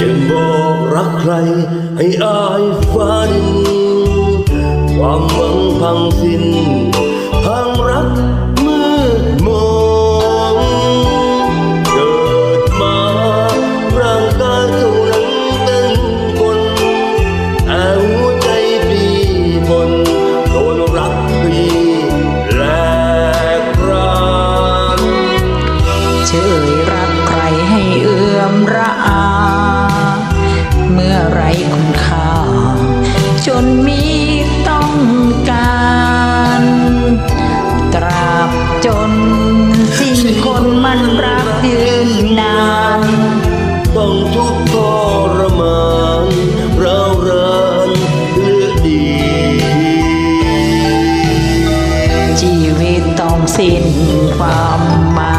จะบอกรักใครให้อายฝัน ความหวังพังสิ้น มีต้องการ ตราบจนสิ้นคนมันรักยืนนาน ต้องทุกข์ทรมานเราวรานเลือดี ชีวิตต้องสิ้นความหมาย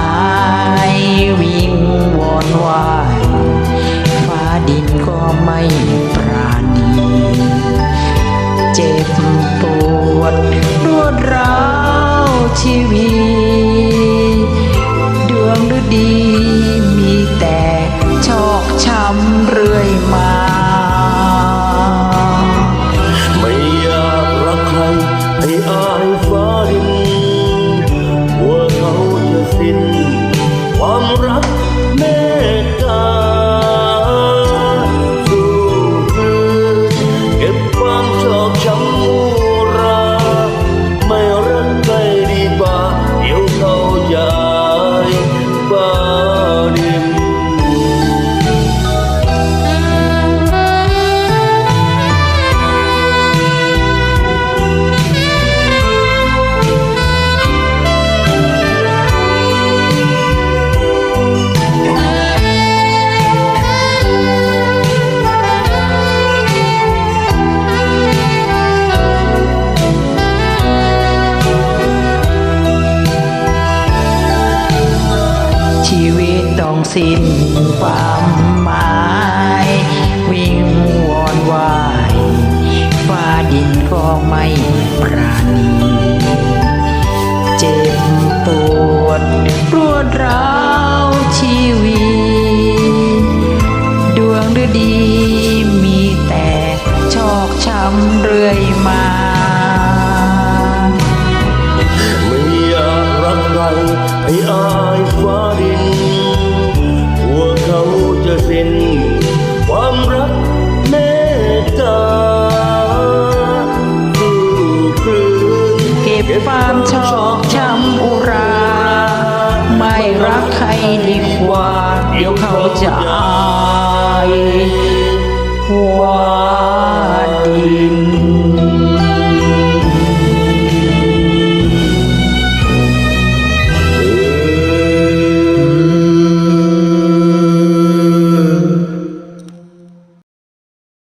วดรวดร้าวชีวิต สิ้นความหมาย วิ่งวอนวายฟ้าดินก็ไม่ปราณี เจ็บปวดรวดร้าว ใครดีกว่า เดี๋ยวเขาจะอายว่าดี